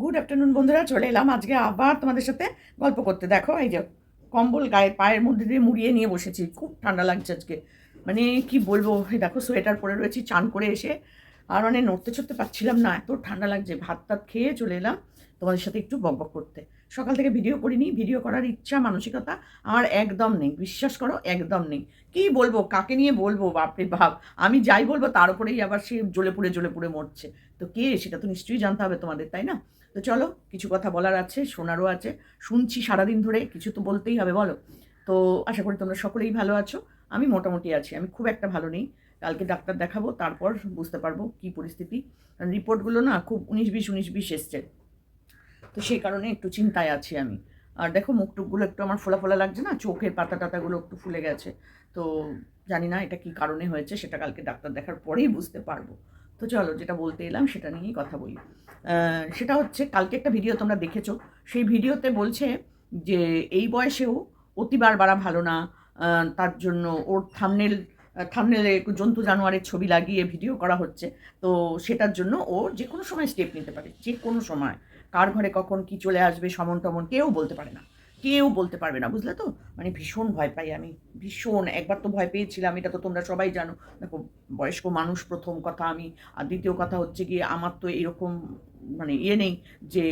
Good afternoon বন্ধুরা, চলে এলাম আজকে আবার তোমাদের সাথে গল্প করতে। দেখো, এই যে কম্বল গায়ে, পায়ের মধ্যে দিয়ে মুড়িয়ে নিয়ে বসেছি। খুব ঠান্ডা লাগছে আজকে। মানে কি বলব, এই দেখো, সোয়েটার পরে রয়েছি, চান করে এসে। আর মানে নড়তে চড়তে পারছিলাম না, এত ঠান্ডা লাগছে। ভাত টাত খেয়ে চলে এলাম তোমাদের সাথে একটু বকবক করতে। সকাল থেকে ভিডিও করিনি, ভিডিও করার ইচ্ছা, মানসিকতা আমার একদম নেই। বিশ্বাস করো, একদম নেই। কি বলব, কাকে নিয়ে বলব? বাপরে বাপ, আমি যাই বলব, তার উপরেই আবার সে জ্বলে পুড়ে জ্বলে পুড়ে মরছে। তো কে? সেটা তো নিশ্চয়ই জানতে হবে তোমাদের, তাই না? তো চলো, কিছু কথা বলার আছে, শোনারও আছে। শুনছি সারাদিন ধরে, কিছু তো বলতেই হবে, বলো। তো আশা করি তোমরা সকলেই ভালো আছো। আমি মোটামুটি আছি, আমি খুব একটা ভালো নেই। কালকে ডাক্তার দেখাবো, তারপর বুঝতে পারব কি পরিস্থিতি। কারণ রিপোর্টগুলো না খুব উনিশ বিশ উনিশ বিশ এসছে। তো সেই কারণে একটু চিন্তায় আছি আমি। আর দেখো, মুখ টুকগুলো একটু আমার ফোলা ফোলা লাগছে না, চোখের পাতা টাতাগুলো একটু ফুলে গেছে। তো জানি না এটা কি কারণে হয়েছে, সেটা কালকে ডাক্তার দেখার পরেই বুঝতে পারব। তো চলো যেটা বলতে এলাম সেটা নিয়েই কথা বলি। সেটা হচ্ছে কালকে একটা ভিডিও তোমরা দেখেছ। সেই ভিডিওতে বলছে যে এই বয়সেও অতিবার বাড়া ভালো না। তার জন্য ওর থামনেল থামনেলে জন্তু জানোয়ারের ছবি লাগিয়ে ভিডিও করা হচ্ছে। তো সেটার জন্য ও যে কোনো সময় স্টেপ নিতে পারে যে কোনো সময়। কার ঘরে কখন কি চলে আসবে সমন টমন কেউ বলতে পারে না। কেউ বলতে পারবে না, বুঝলে তো? মানে ভীষণ ভয় পাই আমি, ভীষণ। একবার তো ভয় পেয়েছিলাম, এটা তো তোমরা সবাই জানো। দেখো, বয়স্ক মানুষ প্রথম কথা আমি, আর দ্বিতীয় কথা হচ্ছে গিয়ে আমার তো এরকম মানে ইয়ে নেই যে,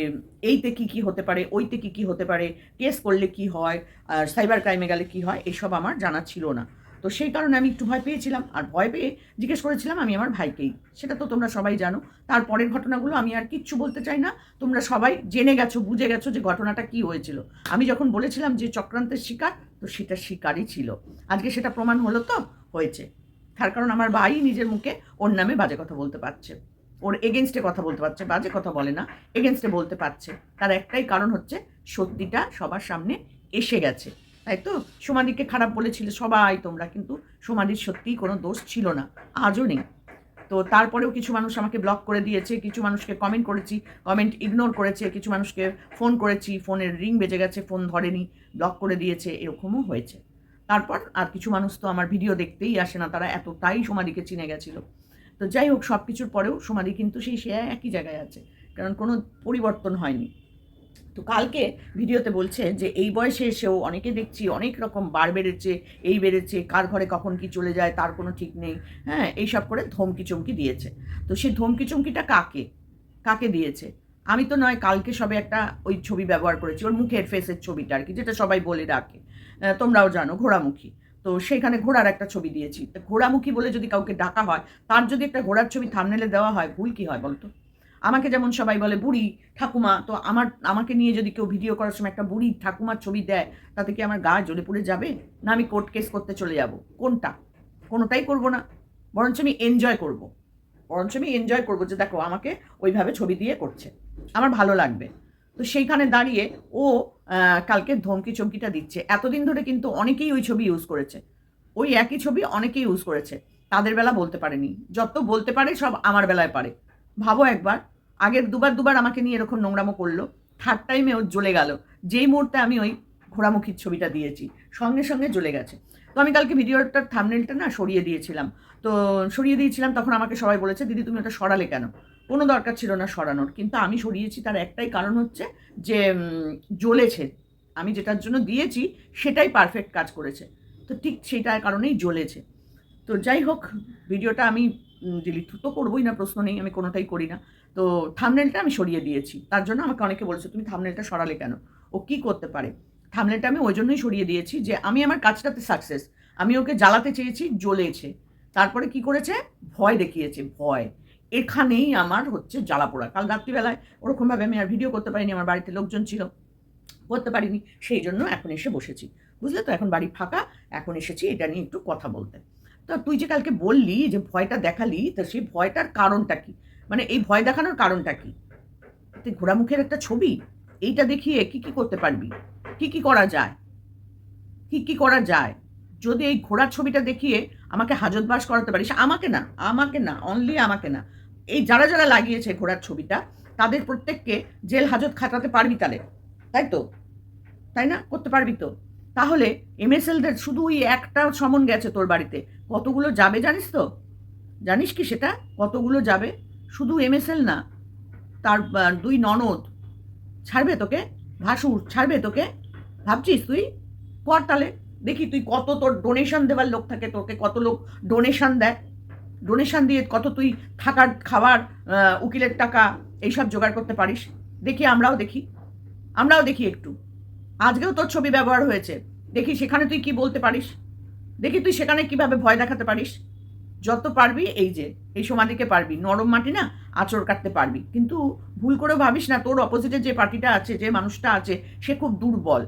এইতে কি কি হতে পারে, ওইতে কি কি হতে পারে, কেস করলে কি হয়, আর সাইবার ক্রাইমে গেলে কি হয়, এসব আমার জানা ছিল না। তো সেই কারণে আমি একটু ভয় পেয়েছিলাম। আর ভয় পেয়ে জিজ্ঞেস করেছিলাম, আমি আমার ভাইকেই? সেটা তো তোমরা সবাই জানো। তারপরের ঘটনাগুলো আমি আর কিচ্ছু বলতে চাই না। তোমরা সবাই জেনে গেছো, বুঝে গেছো যে ঘটনাটা কি হয়েছিল। আমি যখন বলেছিলাম যে চক্রান্তের শিকার, তো সেটা শিকারই ছিল। আজকে সেটা প্রমাণ হলো তো? হয়েছে। তার কারণ আমার ভাই নিজের মুখে ওর নামে বাজে কথা বলতে পারছে। ওর এগেনস্টে কথা বলতে পারছে, বাজে কথা বলে না এগেনস্টে বলতে পারছে। তার একটাই কারণ হচ্ছে, সত্যিটা সবার সামনে এসে গেছে। তাই তো সোমাদিকে খারাপ বলেছিল সবাই তোমরা, কিন্তু সোমাদির সত্যিই কোনো দোষ ছিল না, আজও নেই। তো তারপরেও কিছু মানুষ আমাকে ব্লক করে দিয়েছে, কিছু মানুষকে কমেন্ট করেছি কমেন্ট ইগনোর করেছে, কিছু মানুষকে ফোন করেছি ফোনের রিং বেজে গেছে ফোন ধরেনি ব্লক করে দিয়েছে, এরকমও হয়েছে। তারপর আর কিছু মানুষ তো আমার ভিডিও দেখতেই আসে না, তারা এতটাই সমাধিকে চিনে গেছিল। তো যাই হোক সব কিছুর পরেও সমাধি কিন্তু সেই সে একই জায়গায় আছে, কারণ কোনো পরিবর্তন হয়নি। তো কালকে ভিডিওতে বলছে যে, এই বয়সে এসেও অনেকে দেখছি অনেক রকম বার বেড়েছে, এই বেড়েছে, কার ঘরে কখন কি চলে যায়, তার কোনো ঠিক নেই। হ্যাঁ এইসব করে ধমকি চমকি দিয়েছে। তো সেই ধমকি চমকিটা কাকে? কাকে দিয়েছে? আমি তো নয়, কালকে সবে একটা ওই ছবি ব্যবহার করেছি, ওর মুখের ফেসের ছবিটা আর কি যেটা সবাই বলে ডাকে। তোমরাও জানো, ঘোড়ামুখী। তো সেখানে ঘোড়ার একটা ছবি দিয়েছি। তো ঘোড়ামুখী বলে যদি কাউকে ডাকা হয়, তার যদি একটা ঘোড়ার ছবি থামনেলে দেওয়া হয়, ভুল কি হয় বলতো? আমাকে যেমন সবাই বলে বুড়ি, ঠাকুমা, তো আমার, আমাকে নিয়ে যদি কেউ ভিডিও করার সময় একটা বুড়ি ঠাকুমার ছবি দেয়, তাতে কি আমার গা জ্বলে পড়ে যাবে? না, আমি কোর্ট কেস করতে চলে যাব। কোনটা? কোনোটাই করব না। বরঞ্চ আমি এনজয় করব। বরঞ্চ আমি এনজয় করব যে দেখো, আমাকে ওইভাবে ছবি দিয়ে করছে। আমার ভালো লাগবে। তো সেইখানে দাঁড়িয়ে ও কালকে ধমকি চমকিটা দিচ্ছে। এতদিন ধরে কিন্তু অনেকেই ওই ছবি ইউজ করেছে। ওই একই ছবি অনেকেই ইউজ করেছে। তাদের বেলা বলতে পারেনি। যত বলতে পারে সব আমার বেলায় পারে। ভাবো একবার। আগের দুবার দুবার আমাকে নিয়ে এরকম নোংরামো করল। থার্ড টাইমে ও জ্বলে গেল। যেই মুহূর্তে আমি ওই ঘোড়ামুখীর ছবিটা দিয়েছি, সঙ্গে সঙ্গে জ্বলে গেছে। তো আমি কালকে ভিডিওটার থামনেলটা না সরিয়ে দিয়েছিলাম। তো সরিয়ে দিয়েছিলাম, তখন আমাকে সবাই বলেছে, দিদি, তুমি ওটা সরালে কেন? কোনো দরকার ছিল না সরানোর। কিন্তু আমি সরিয়েছি, তার একটাই কারণ হচ্ছে যে জ্বলেছে। আমি যেটার জন্য দিয়েছি, সেটাই পারফেক্ট কাজ করেছে। তো ঠিক সেটার কারণেই জ্বলেছে। তো যাই হোক, ভিডিওটা আমি ডিলিট তো করবোই না, প্রশ্ন নেই, আমি কোনোটাই করি না। তো থামনেলটা আমি সরিয়ে দিয়েছি। তার জন্য আমাকে অনেকে বলেছে, তুমি থামনেলটা সরালে কেন? ও কি করতে পারে? থামনেলটা আমি ওই জন্যই সরিয়ে দিয়েছি যে, আমি আমার কাজটাতে সাকসেস আমি ওকে জ্বালাতে চেয়েছি, জ্বলেছে। তারপরে কি করেছে? ভয় দেখিয়েছে, ভয়। এখানেই আমার হচ্ছে জ্বালা পোড়া। কাল রাত্রিবেলায় ওরকমভাবে আমি আর ভিডিও করতে পারিনি, আমার বাড়িতে লোকজন ছিল, করতে পারিনি, সেই জন্য এখন এসে বসেছি। বুঝলে তো? এখন বাড়ি ফাঁকা, এখন এসেছি, এটা নিয়ে একটু কথা বলতে। তো তুই যে কালকে বললি যে ভয়টা দেখালি, তো সেই ভয়টার কারণটা কি? মানে এই ভয় দেখানোর কারণটা কি? তুই ঘোড়ামুখের একটা ছবি, এইটা দেখিয়ে কি কি করতে পারবি? কি কি করা যায়? কি কি করা যায়? যদি এই ঘোড়ার ছবিটা দেখিয়ে আমাকে হাজতবাস করাতে পারিস, আমাকে না আমাকে না অনলি আমাকে না। এই যারা যারা লাগিয়েছে ঘোড়ার ছবিটা, তাদের প্রত্যেককে জেল হাজত খাটাতে পারবি তাহলে, তাই তো? তাই না? করতে পারবি তো? তাহলে এমএসএলদের শুধু ওই একটা সমন গেছে তোর বাড়িতে। কতগুলো যাবে জানিস তো? জানিস কি সেটা? কতগুলো যাবে? শুধু এমএসএল না, তার দুই ননদ। ছাড়বে তোকে? ভাসুর, ছাড়বে তোকে? ভাবছিস তুই? কর তাহলে। দেখি তুই কত তোর ডোনেশন দেওয়ার লোক থাকে তোকে, কত লোক ডোনেশন দেয়। ডোনেশন দিয়ে কত তুই থাকার খাবার উকিলের টাকা, এইসব জোগাড় করতে পারিস। দেখি আমরাও দেখি। আমরাও দেখি একটু। আজকেও তোর ছবি ব্যবহার হয়েছে। দেখি সেখানে তুই কি বলতে পারিস? দেখি তুই সেখানে কীভাবে ভয় দেখাতে পারিস? যত পারবি, এই যে, এই সমাধিকে পারবি। নরম মাটি না আচর কাটতে পারবি। কিন্তু ভুল করে ভাবিস না, তোর অপোজিটে যে পার্টিটা আছে, যে মানুষটা আছে, সে খুব দুর্বল।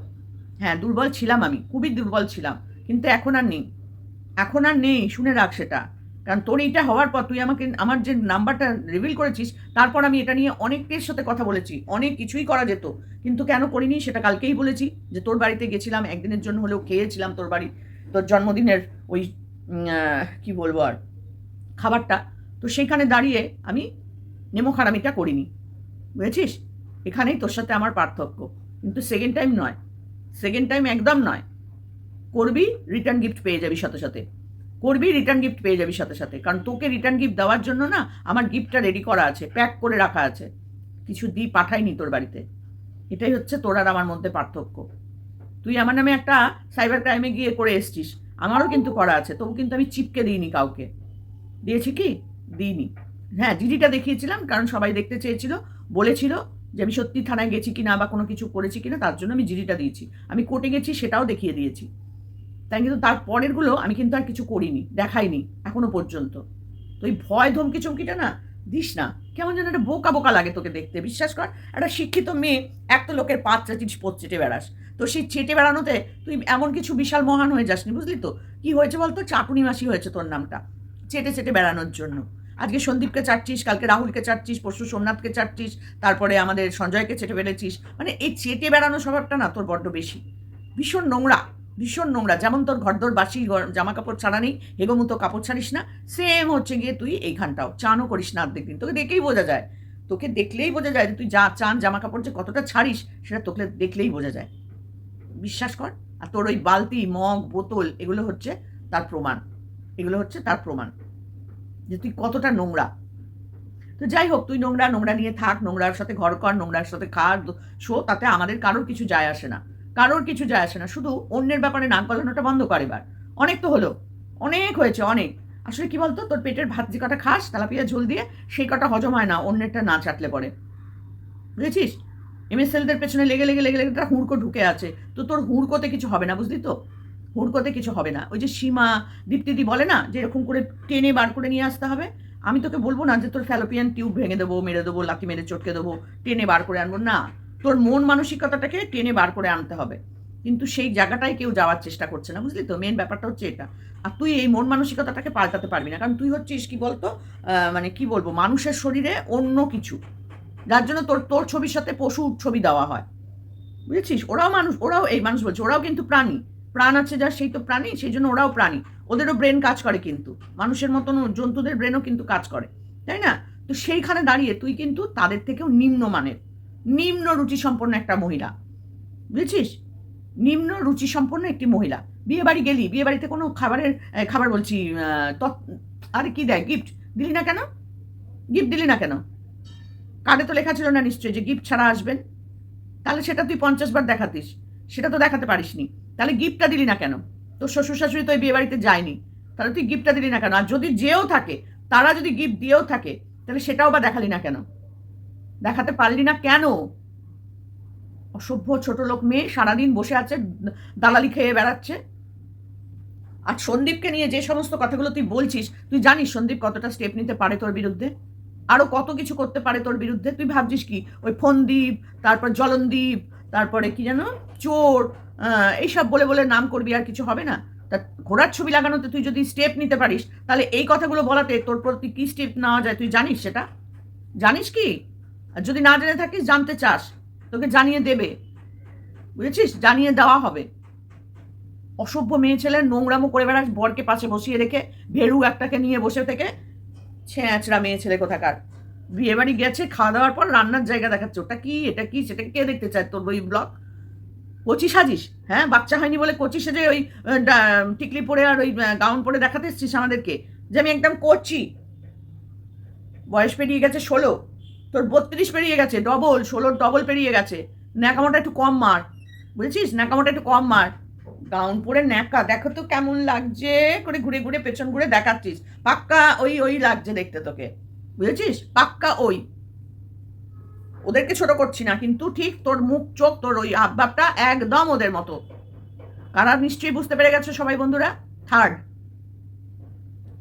হ্যাঁ দুর্বল ছিলাম আমি, খুবই দুর্বল ছিলাম। কিন্তু এখন আর নেই। এখন আর নেই, শুনে রাখ সেটা। কারণ তোর এইটা হওয়ার পর তুই আমাকে, আমার যে নাম্বারটা রিভিল করেছিস, তারপর আমি এটা নিয়ে অনেকের সাথে কথা বলেছি, অনেক কিছুই করা যেত, কিন্তু কেন করিনি সেটা কালকেই বলেছি যে তোর বাড়িতে গেছিলাম, একদিনের জন্য হলেও খেয়েছিলাম তোর বাড়ি, তোর জন্মদিনের ওই কি বলব আর, খাবারটা, তো সেইখানে দাঁড়িয়ে আমি নেমো খারামিটা করিনি, বুঝেছিস? এখানেই তোর সাথে আমার পার্থক্য, কিন্তু সেকেন্ড টাইম নয় সেকেন্ড টাইম একদম নয়, করবি রিটার্ন গিফট পেয়ে যাবি সাথে সাথে। করবি রিটার্ন গিফট পেয়ে যাবি সাথে সাথে। কারণ তোকে রিটার্ন গিফট দেওয়ার জন্য না আমার গিফটটা রেডি করা আছে প্যাক করে রাখা আছে। কিছু দিই পাঠাইনি তোর বাড়িতে। এটাই হচ্ছে তোর আর আমার মধ্যে পার্থক্য। তুই আমার নামে একটা সাইবার ক্রাইমে গিয়ে করে এসছিস, আমারও কিন্তু করা আছে, তবু কিন্তু আমি চিপকে দিইনি কাউকে। দিয়েছি কি? দিইনি। হ্যাঁ জিডিটা দেখিয়েছিলাম, কারণ সবাই দেখতে চেয়েছিল, বলেছিল যে আমি সত্যি থানায় গেছি কিনা বা কোনো কিছু করেছি কিনা, তার জন্য আমি জিডিটা দিয়েছি। আমি কোর্টে গেছি, সেটাও দেখিয়ে দিয়েছি। তাই কিন্তু তার পরেরগুলো আমি কিন্তু আর কিছু করিনি, দেখাইনি, এখনও পর্যন্ত। তো এই ভয় ধমকি চমকিটা না, দিস না। কেমন যেন একটা বোকা বোকা লাগে তোকে দেখতে, বিশ্বাস কর। একটা শিক্ষিত মেয়ে, এক তো লোকের পাঁচ চাচিস পোচ চেটে বেড়াস। তো সেই চেটে বেড়ানোতে তুই এমন কিছু বিশাল মহান হয়ে যাসনি, বুঝলি তো? কি হয়েছে বলতো? চাটুনি মাসি হয়েছে তোর নামটা, চেটে চেটে বেড়ানোর জন্য। আজকে সন্দীপকে চাটছিস, কালকে রাহুলকে চাটছিস, পরশু সোমনাথকে চাটছিস, তারপরে আমাদের সঞ্জয়কে চেটে বেড়েছিস। মানে এই চেটে বেড়ানো স্বভাবটা না তোর বড্ড বেশি। ভীষণ নোংরা। ভীষণ নোংরা। যেমন তোর ঘরদোর, বাসি জামা কাপড় ছাড়া নেই, হেগমতো কাপড় ছাড়িস না। সেম হচ্ছে গিয়ে তুই এইখানটাও। চানও করিস না অর্ধেক দিন। তোকে দেখেই বোঝা যায়। তোকে দেখলেই বোঝা যায় যে তুই যা চান জামা কাপড় যে কতটা ছাড়িস, সেটা তোকে দেখলেই বোঝা যায়। বিশ্বাস কর, আর তোর ওই বালতি, মগ, বোতল, এগুলো হচ্ছে তার প্রমাণ। এগুলো হচ্ছে তার প্রমাণ। যে তুই কতটা নোংরা। তো যাই হোক, তুই নোংরা নোংরা নিয়ে থাক, নোংরার সাথে ঘর কর, নোংরার সাথে খা শো, তাতে আমাদের কারোর কিছু যায় আসে না। কারোর কিছু যায় আসে না। শুধু অন্যের ব্যাপারে নাক গলানোটা বন্ধ কর এবার। অনেক তো হলো। অনেক হয়েছে, অনেক। আসলে কি বলতো? তোর পেটের ভাত যে কটা খাস, তেলাপিয়া ঝোল দিয়ে সেই কটা হজম হয় না, অন্যেরটা না চাটলে পরে। বুঝেছিস? এমএসএলদের পেছনে লেগে লেগে লেগে লেগে একটা হুড়কো ঢুকে আছে। তো তোর হুড়কোতে কিছু হবে না, বুঝলি তো? হুড়কোতে কিছু হবে না। ওই যে সীমা দীপ্তিদি বলে না, যে এরকম করে টেনে বার করে নিয়ে আসতে হবে? আমি তোকে বলব না যে তোর ফ্যালোপিয়ান টিউব ভেঙে দেবো, মেরে দেবো, লাথি মেরে চটকে দেবো, টেনে বার করে আনব, না। তোর মন মানসিকতাটাকে টেনে বার করে আনতে হবে। কিন্তু সেই জায়গাটায় কেউ যাওয়ার চেষ্টা করছে না, বুঝলি তো? মেন ব্যাপারটা হচ্ছে এটা। আর তুই এই মন মানসিকতাটাকে পাল্টাতে পারবি না। কারণ তুই হচ্ছিস কি বলতো? মানে কি বলব? মানুষের শরীরে অন্য কিছু। যার জন্য তোর তোর ছবির সাথে পশুর ছবি দেওয়া হয়। বুঝেছিস? ওরাও মানুষ, ওরাও এই মানুষ বলছে, ওরাও কিন্তু প্রাণী। প্রাণ আছে যার, সেই তো প্রাণী, সেই জন্য ওরাও প্রাণী। ওদেরও ব্রেন কাজ করে কিন্তু। মানুষের মতন জন্তুদের ব্রেনও কিন্তু কাজ করে। তাই না? তো সেইখানে দাঁড়িয়ে তুই কিন্তু তাদের থেকেও নিম্ন মানের নিম্ন রুচি সম্পন্ন একটা মহিলা। বুঝেছিস? নিম্ন রুচি সম্পন্ন একটি মহিলা। বিয়ে বাড়ি গেলি বিয়ে বাড়িতে কোনো খাবারের খাবার বলছি আরে কি দেয়? গিফট দিলি না কেন? গিফট দিলি না কেন? কার্ডে তো লেখা ছিল না নিশ্চয়ই যে গিফট ছাড়া আসবেন। তাহলে সেটা তুই পঞ্চাশ বার দেখাতিস। সেটা তো দেখাতে পারিসনি। তাহলে গিফটটা দিলি না কেন? তোর শ্বশুর শাশুড়ি তো এই বিয়ে বাড়িতে যায়নি। তাহলে তুই গিফটটা দিলি না কেন? আর যদি যেও থাকে, তারা যদি গিফট দিয়েও থাকে, তাহলে সেটাও বা দেখালি না কেন? দেখাতে পারলি না কেন? অসভ্য ছোট লোক মেয়ে সারাদিন বসে আছে, দালালি খেয়ে বেড়াচ্ছে। আর সন্দীপকে নিয়ে যে সমস্ত কথাগুলো তুই বলছিস, তুই জানিস সন্দীপ কতটা স্টেপ নিতে পারে তোর বিরুদ্ধে? আরও কত কিছু করতে পারে তোর বিরুদ্ধে? তুই ভাবছিস কি? ওই ফোনদ্বীপ তারপর জলনদ্বীপ তারপরে কি যেন? চোর এইসব বলে বলে নাম করবি আর কিছু হবে না? তা ঘোড়ার ছবি লাগানোতে তুই যদি স্টেপ নিতে পারিস, তাহলে এই কথাগুলো বলাতে তোর প্রতি কী স্টেপ নেওয়া যায় তুই জানিস সেটা? জানিস কি? আর যদি না জেনে থাকিস, জানতে চাস, তোকে জানিয়ে দেবে। বুঝেছিস? জানিয়ে দেওয়া হবে। অসভ্য মেয়ে ছেলে নোংরামো করে বেড়াস, বরকে পাশে বসিয়ে রেখে ভেরু একটাকে নিয়ে বসে থেকে ছেঁচড়া মেয়ে ছেলে কোথাকার। বিয়ে বাড়ি গেছে, খাওয়া দাওয়ার পর রান্নার জায়গা দেখাচ্ছে। ওটা কি? এটা কি? সেটা কে দেখতে চায় তোর ওই ব্লগ? কচি সাজিস হ্যাঁ? বাচ্চা হয়নি বলে কচি সেজে ওই টিকলি পরে আর ওই গাউন পরে দেখাতে এসছিস আমাদেরকে? যে আমি একদম করছি বয়স পেরিয়ে গেছে ষোলো। তোর বত্রিশ পেরিয়ে গেছে ডবল ষোলোর ডবল পেরিয়ে গেছে। ন্যাকামোটা একটু কম মার। বুঝেছিস? ন্যাকামোটা একটু কম মার। গাউন পরে ন্যাকা, দেখো তো কেমন লাগছে করে ঘুরে ঘুরে পেছন ঘুরে দেখাচ্ছিস। পাক্কা ওই ওই লাগছে দেখতে তোকে। বুঝেছিস? পাক্কা ওই। ওদেরকে ছোট করছি না, কিন্তু ঠিক তোর মুখ, চোখ, তোর ওই হাবভাবটা একদম ওদের মতো। কারা নিশ্চয়ই বুঝতে পেরে গেছো সবাই বন্ধুরা? থার্ড।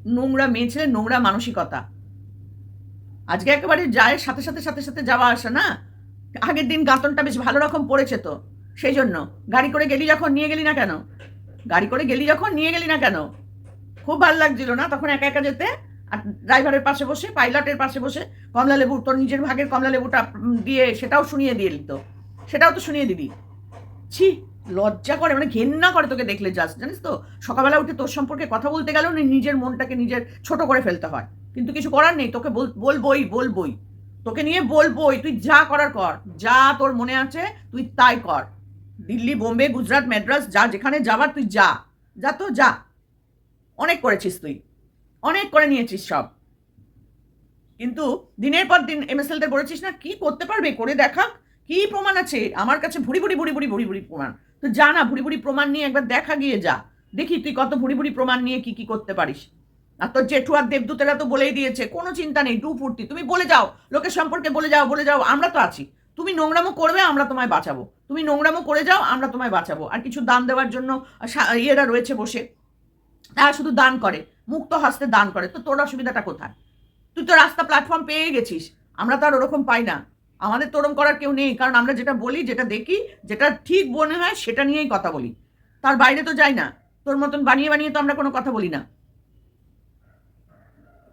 নোংরা মেয়ে ছেলে নোংরা মানসিকতা। আজকে একেবারে যায় সাথে সাথে সাথে সাথে যাওয়া আসা, না? আগের দিন গাঁতনটা বেশ ভালো রকম পড়েছে তো, সেই জন্য। গাড়ি করে গেলি যখন, নিয়ে গেলি না কেন? গাড়ি করে গেলি যখন, নিয়ে গেলি না কেন? খুব ভালো লাগছিল, না? তখন একা একা যেতে, আর ড্রাইভারের পাশে বসে, পাইলটের পাশে বসে, কমলা লেবু, তোর নিজের ভাগের কমলা লেবুটা দিয়ে সেটাও শুনিয়ে দিয়ে দিত সেটাও তো শুনিয়ে দিবি। ছি, লজ্জা করে মানে ঘেন্না করে তোকে দেখলে জাস্ট জানিস তো? সকালবেলা উঠে তোর সম্পর্কে কথা বলতে গেলেও নিজের মনটাকে নিজের ছোট করে ফেলতে হয়। কিন্তু কিছু করার নেই, তোকে বল, বলবই বলবই। তোকে নিয়ে বলবই, তুই যা করার কর। যা তোর মনে আছে, তুই তাই কর। দিল্লি, বোম্বে, গুজরাট, মাদ্রাস, যা যেখানে যাবার, তুই যা। যা তো যা। অনেক করেছিস তুই। অনেক করে নিয়েছিস সব। কিন্তু দিনের পর দিন এম এস এমএসএলদের বলেছিস না, কি করতে পারবে? করে দেখা কি প্রমাণ আছে? আমার কাছে ভুড়ি ভুড়ি ভুড়ি ভুড়ি ভুড়ি ভুড়ি প্রমাণ। তো যা না ভুড়ি ভুড়ি প্রমাণ নিয়ে একবার দেখা গিয়ে যা। দেখি তুই কত ভুড়ি ভুড়ি প্রমাণ নিয়ে কি কি করতে পারিস। আর তোর জেঠু আর দেবদূতেরা তো বলেই দিয়েছে, কোনো চিন্তা নেই টু ফুর্তি। তুমি বলে যাও, লোকের সম্পর্কে বলে যাও বলে যাও, আমরা তো আছি। তুমি নোংরামো করবে, আমরা তোমায় বাঁচাবো। তুমি নোংরামো করে যাও, আমরা তোমায় বাঁচাবো। আর কিছু দান দেওয়ার জন্য ইয়েরা রয়েছে বসে। তারা শুধু দান করে, মুক্ত হস্তে দান করে। তো তোর অসুবিধাটা কোথায়? তুই তো রাস্তা প্ল্যাটফর্ম পেয়ে গেছিস। আমরা তো আর ওরকম পাই না। আমাদের তোরম করার কেউ নেই, কারণ আমরা যেটা বলি, যেটা দেখি, যেটা ঠিক মনে হয়, সেটা নিয়েই কথা বলি। তার বাইরে তো যাই না। তোর মতন বানিয়ে বানিয়ে তো আমরা কোনো কথা বলি না।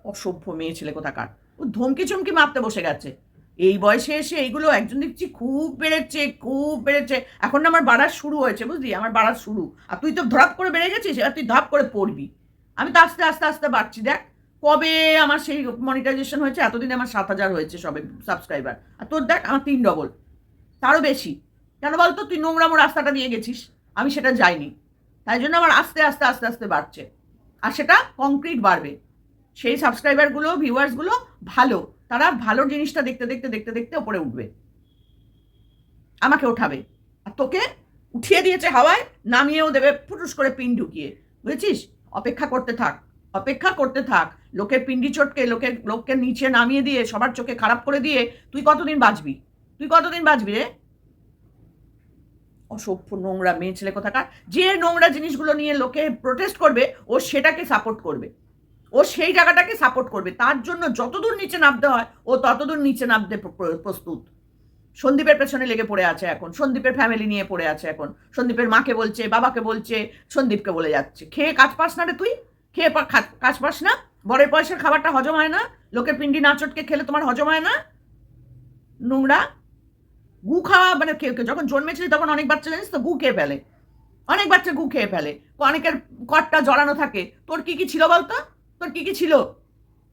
অসভ্য মেয়ে ছেলে কোথাকার? ও ধমকি চমকি মাপতে বসে গেছে। এই বয়সে এসে এইগুলো একজন দেখছি খুব বেড়েছে খুব বেড়েছে। এখন না আমার বাড়ার শুরু হয়েছে, বুঝলি? আমার বাড়ার শুরু। আর তুই তো ধরাপ করে বেড়ে গেছিস, এবার তুই ধাপ করে পড়বি। আমি তো আস্তে আস্তে আস্তে বাড়ছি। দেখ, কবে আমার সেই মনিটাইজেশন হয়েছে, এতদিন আমার সাত হাজার হয়েছে সবে সাবস্ক্রাইবার আর তোর দেখ, আমার তিন ডবল তারও বেশি। কেন বলতো? তুই নোংরামো রাস্তাটা দিয়ে গেছিস। আমি সেটা যাইনি। তাই জন্য আমার আস্তে আস্তে আস্তে আস্তে বাড়ছে। আর সেটা কংক্রিট বাড়বে। সেই সাবস্ক্রাইবারগুলো ভিউয়ার্সগুলো ভালো। তারা ভালো জিনিসটা দেখতে দেখতে দেখতে দেখতে ওপরে উঠবে। আমাকে ওঠাবে। আর তোকে উঠিয়ে দিয়েছে হাওয়ায়, নামিয়েও দেবে, ফুটুস করে পিন ঢুকিয়ে। বুঝেছিস? অপেক্ষা করতে থাক, অপেক্ষা করতে থাক। লোকের পিন্ডি চটকে লোকের লোককে নিচে নামিয়ে দিয়ে, সবার চোখে খারাপ করে দিয়ে, তুই কতদিন বাঁচবি? তুই কতদিন বাঁচবি রে? অসভ্য নোংরা মেয়ে ছেলে কোথাকার। যে নোংরা জিনিসগুলো নিয়ে লোকে প্রোটেস্ট করবে, ও সেটাকে সাপোর্ট করবে। ও সেই জায়গাটাকে সাপোর্ট করবে। তার জন্য যতদূর নিচে নামতে হয়, ও ততদূর নিচে নামতে প্র- প্র- প্রস্তুত। সন্দীপের পেছনে লেগে পড়ে আছে এখন। সন্দীপের ফ্যামিলি নিয়ে পড়ে আছে এখন। সন্দীপের মাকে বলছে, বাবাকে বলছে, সন্দীপকে বলে যাচ্ছে। খেয়ে কাজ পাস না রে তুই? খেয়ে কাজ পাস না? বরের পয়সার খাবারটা হজম হয় না? লোকের পিন্ডি নাচটকে খেলে তোমার হজম হয় না? নোংরা? গু খাওয়া মানে কেউ যখন জন্মেছিলি তখন অনেক বাচ্চা জানিস তো, গু খেয়ে ফেলে। অনেক বাচ্চা গু খেয়ে ফেলে। অনেকের কটটা জড়ানো থাকে। তোর কি কি ছিল বলতো? তোর কি কি ছিল?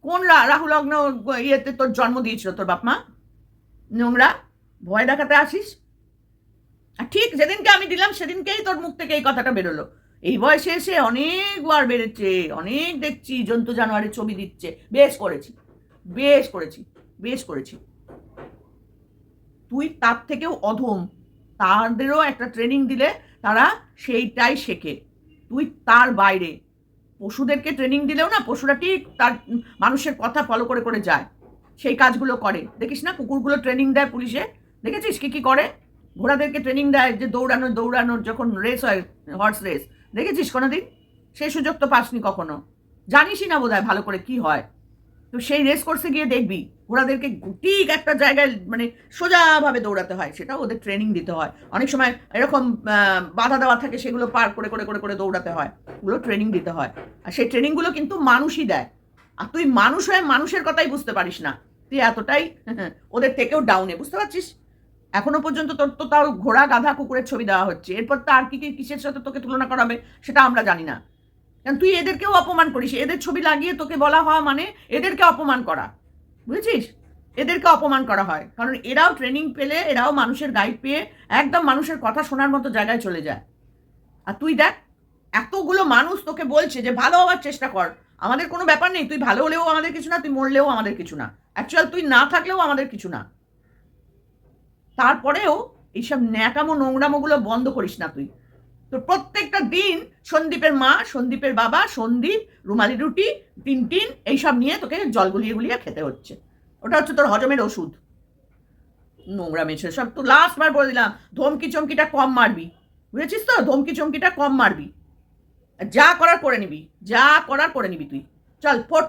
কোন রা- রাহু লগ্ন ইয়েতে তোর জন্ম দিয়েছিল তোর বাপ মা? নোংরা? ভয় দেখাতে আসিস? আর ঠিক যেদিনকে আমি দিলাম, সেদিনকেই তোর মুখ থেকে এই কথাটা বেরোলো। এই বয়সে এসে অনেকবার বেড়েছে, অনেক দেখছি, জন্তু জানোয়ারের ছবি দিচ্ছে। বেশ করেছি বেশ করেছি বেশ করেছি। তুই তার থেকেও অধম। তাদেরও একটা ট্রেনিং দিলে তারা সেইটাই শেখে। তুই তার বাইরে। পশুদেরকে ট্রেনিং দিলেও না, পশুরা ঠিক তার মানুষের কথা ফলো করে করে যায়। সেই কাজগুলো করে। দেখিস না, কুকুরগুলো ট্রেনিং দেয় পুলিশে। দেখেছিস কী কী করে? ঘোড়াদেরকে ট্রেনিং দেয় যে দৌড়ানো, দৌড়ানোর যখন রেস হয় হর্স রেস দেখেছিস কোনো দিন সেই সুযোগ তো পাসনি কখনো। জানিসই না বোধহয় ভালো করে কি হয়। তো সেই রেস কোর্সে গিয়ে দেখবি, ঘোড়াদেরকে ঠিক একটা জায়গায় মানে সোজাভাবে দৌড়াতে হয়, সেটাও ওদের ট্রেনিং দিতে হয়। অনেক সময় এরকম বাধা দেওয়া থাকে, সেগুলো পার করে করে করে করে দৌড়াতে হয়, ওগুলো ট্রেনিং দিতে হয়। আর সেই ট্রেনিংগুলো কিন্তু মানুষই দেয়। আর তুই মানুষ হয়ে মানুষের কথাই বুঝতে পারিস না। তুই এতটাই, ওদের থেকেও ডাউনে বুঝতে পারছিস? এখনও পর্যন্ত তোর তো তাও ঘোড়া, গাধা, কুকুরের ছবি দেওয়া হচ্ছে। এরপর তো আর কি কি, কিসের সাথে তোকে তুলনা করাবে সেটা আমরা জানি না। কারণ তুই এদেরকেও অপমান করিস, এদের ছবি লাগিয়ে তোকে বলা হওয়া মানে এদেরকে অপমান করা, বুঝেছিস? এদেরকে অপমান করা হয়, কারণ এরাও ট্রেনিং পেলে, এরাও মানুষের গাইড পেয়ে একদম মানুষের কথা শোনার মতো জায়গায় চলে যায়। আর তুই দেখ, এতগুলো মানুষ তোকে বলছে যে ভালো হওয়ার চেষ্টা কর, আমাদের কোনো ব্যাপার নেই, তুই ভালো হলেও আমাদের কিছু না, তুই মরলেও আমাদের কিছু না। অ্যাকচুয়াল তুই না থাকলেও আমাদের কিছু না। তারপরেও এইসব ন্যাকামো নোংরামোগুলো বন্ধ করিস না তুই। তোর প্রত্যেকটা দিন সন্দীপের মা, সন্দীপের বাবা, সন্দীপ, রুমালি রুটি, টিন টিন, এইসব নিয়ে তোকে জল গুলিয়ে গুলিয়ে খেতে হচ্ছে। ওটা হচ্ছে তোর হজমের ওষুধ। নোংরা মেছে সব তো লাস্ট বার বলে দিলাম, ধমকি চমকিটা কম মারবি। বুঝেছিস তো? ধমকি চমকিটা কম মারবি। যা করার করে নিবি, যা করার করে নিবি তুই। চল, ফোট।